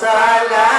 সালা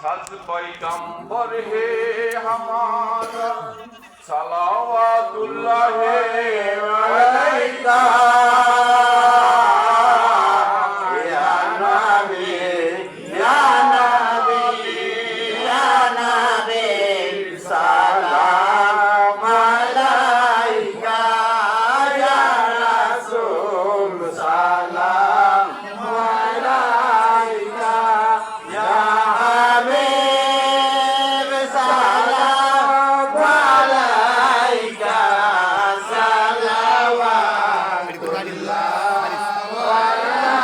সাদ পয়গম্বর হে আমার সালাওয়াতুল্লাহ আলাইহি।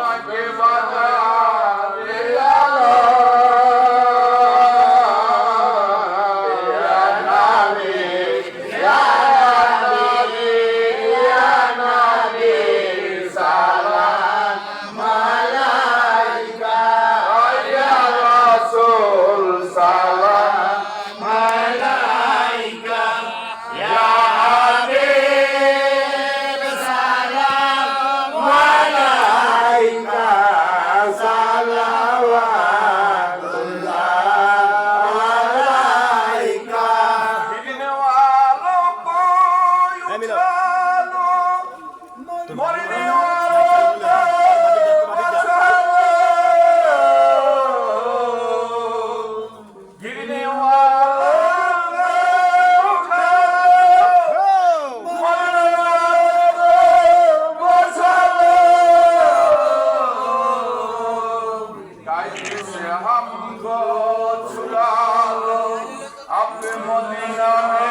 my grave, हमको छुड़ा लो अपने मोदी में